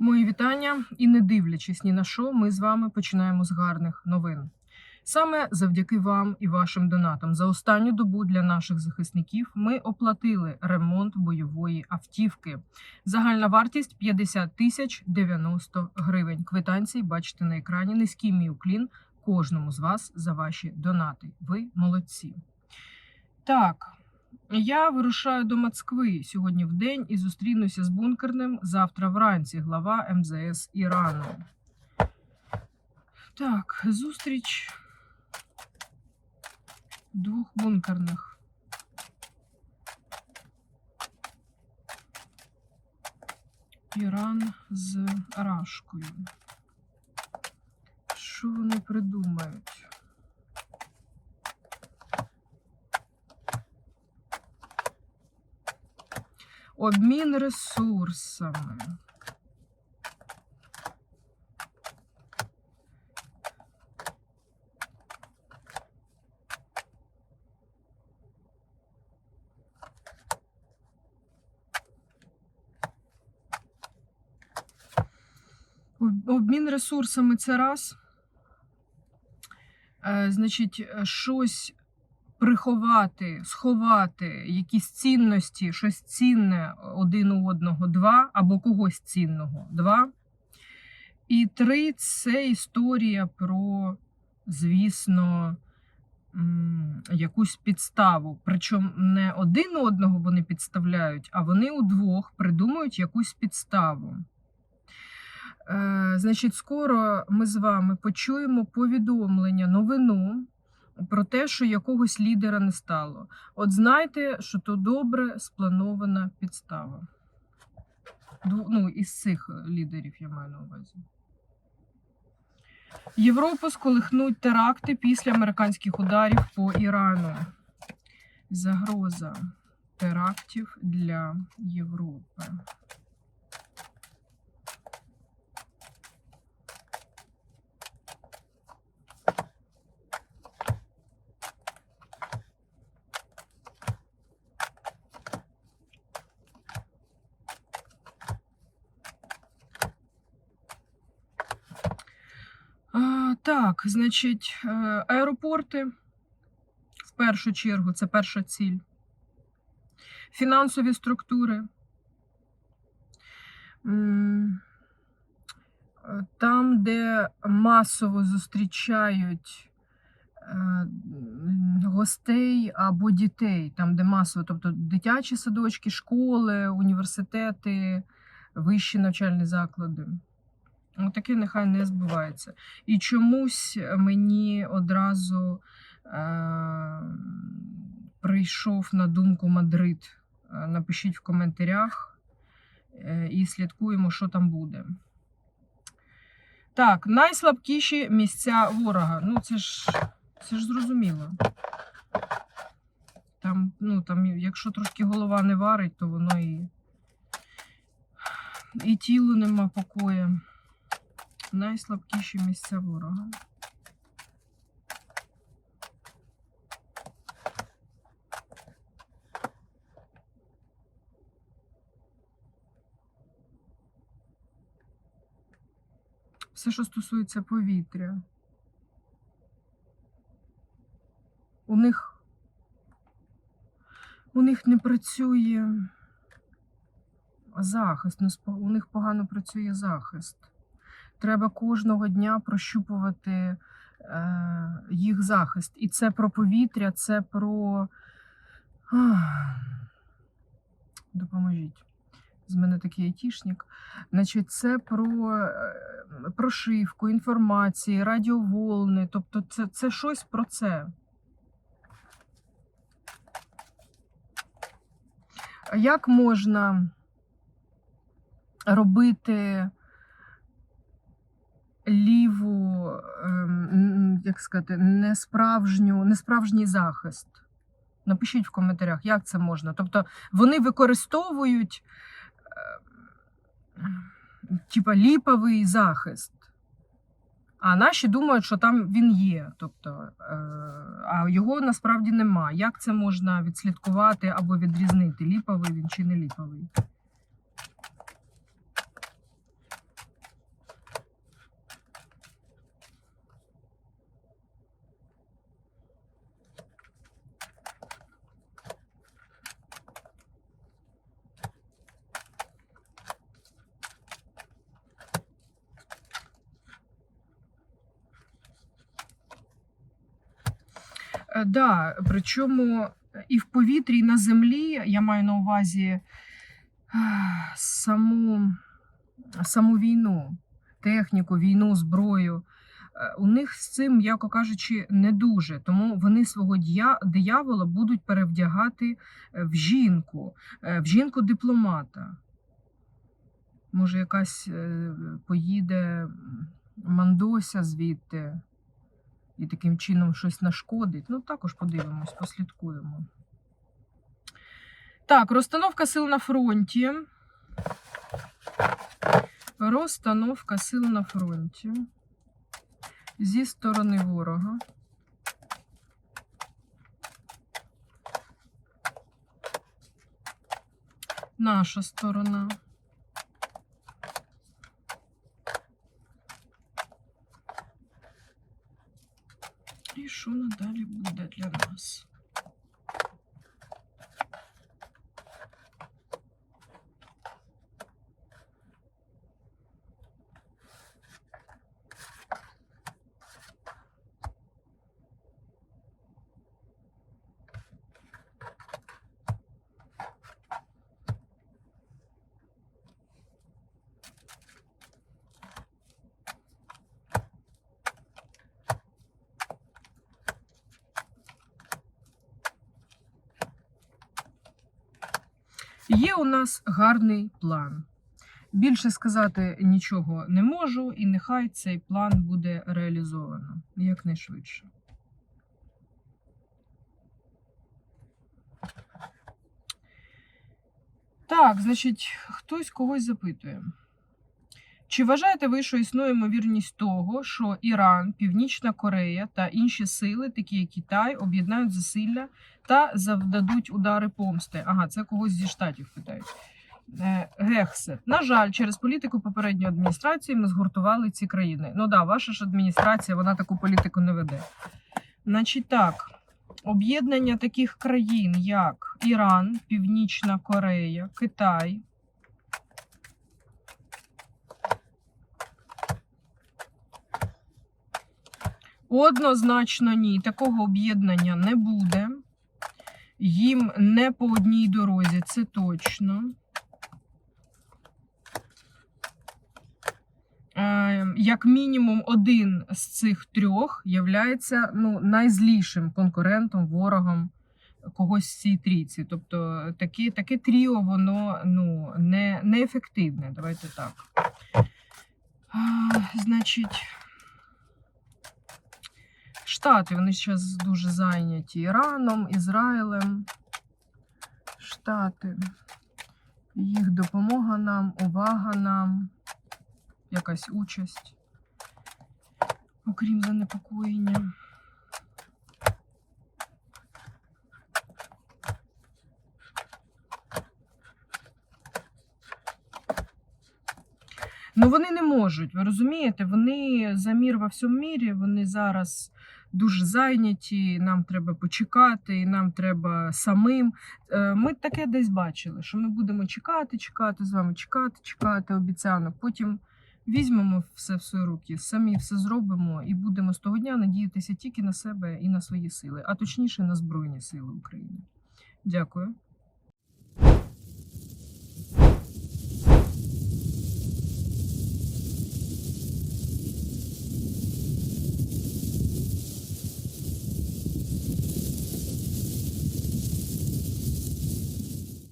Мої вітання і не дивлячись ні на що, ми з вами починаємо з гарних новин. Саме завдяки вам і вашим донатам за останню добу для наших захисників ми оплатили ремонт бойової автівки. Загальна вартість 50 тисяч 90 гривень. Квитанції бачите на екрані. Низький мій уклін кожному з вас за ваші донати. Ви молодці. Так. Я вирушаю до Москви сьогодні в день і зустрінуся з бункерним завтра вранці, глава МЗС Ірану. Так, зустріч двох бункерних. Іран з Рашкою. Що вони придумають? Обмін ресурсами. Обмін ресурсами це раз. Е, Значить, щось приховати, сховати якісь цінності, щось цінне один у одного два, або когось цінного два. І три це історія про, звісно, якусь підставу. Причому не один одного вони підставляють, а вони удвох придумують якусь підставу. Е, Значить, скоро ми з вами почуємо повідомлення, новину про те, що якогось лідера не стало. От знайте, що то добре спланована підстава. Ну, із цих е, лідерів я маю на увазі. Європу сколихнуть теракти після американських ударів по Ірану. Загроза терактів для Європи. А, так, значить, е, аеропорти в першу чергу це перша ціль. Фінансові структури. Е, Там, де масово зустрічають е, гостей або дітей, там, де масово, тобто дитячі садочки, школи, університети, вищі навчальні заклади. Таке нехай не збувається. І чомусь мені одразу е- прийшов на думку Мадрид. Е, Напишіть в коментарях е, і слідкуємо, що там буде. Так, найслабкіші місця ворога. Ну, це ж, це ж зрозуміло. Там, ну, там, якщо трошки голова не варить, то воно і, і тілу нема покою. Найслабкіші місця ворога. Все, що стосується повітря. У них у них не працює захист, у них погано працює захист. Треба кожного дня прощупувати е, їх захист. І це про повітря, це про. Допоможіть. З мене такий айтішник. Значить, це про е, прошивку інформації, радіоволни. Тобто, це, це щось про це. Як можна робити ліву, ем, як сказати, несправжню, несправжній захист? Напишіть в коментарях, як це можна. Тобто вони використовують е, типа ліповий захист. А наші думають, що там він є. Тобто, е, а його насправді нема. Як це можна відслідкувати або відрізнити, ліповий він чи не ліповий? Да, причому і в повітрі, і на землі я маю на увазі е, саму, саму війну, техніку, війну, зброю. Е, У них з цим, м'яко кажучи, не дуже. Тому вони свого диявола будуть перевдягати е, в жінку, е, в жінку дипломата. Може, якась е, поїде Мандося звідти і таким чином щось нашкодить. Ну, також подивимось, послідкуємо. Так, розстановка сил на фронті. Розстановка сил на фронті. Зі сторони ворога. Наша сторона. І що надалі буде для нас? Є у нас гарний план. Більше сказати нічого не можу, і нехай цей план буде реалізовано якнайшвидше. Так, значить, хтось когось запитує. Чи вважаєте ви, що існує ймовірність того, що Іран, Північна Корея та інші сили, такі як Китай, об'єднають зусилля та завдадуть удари помсти? Ага, це когось зі штатів питають. Е, Гексет. На жаль, через політику попередньої адміністрації ми згуртували ці країни. Ну да, ваша ж адміністрація, вона таку політику не веде. Значить так, об'єднання таких країн, як Іран, Північна Корея, Китай. Однозначно ні, такого об'єднання не буде. Їм не по одній дорозі, це точно. Е, Як мінімум, один з цих трьох являється ну, найзлішим конкурентом, ворогом когось з цій трійці. Тобто таке, таке тріо, воно ну, не, неефективне. Давайте так. А, значить. Штати вони зараз дуже зайняті Іраном, Ізраїлем. Штати. Їх допомога нам, увага нам, якась участь, окрім занепокоєння. Ну вони не можуть, ви розумієте? Вони за мір во всьому мірі, вони зараз дуже зайняті, нам треба почекати, і нам треба самим. Е, Ми таке десь бачили, що ми будемо чекати, чекати з вами, чекати, чекати обіцяно. Потім візьмемо все в свої руки, самі все зробимо і будемо з того дня надіятися тільки на себе і на свої сили, а точніше на Збройні Сили України. Дякую.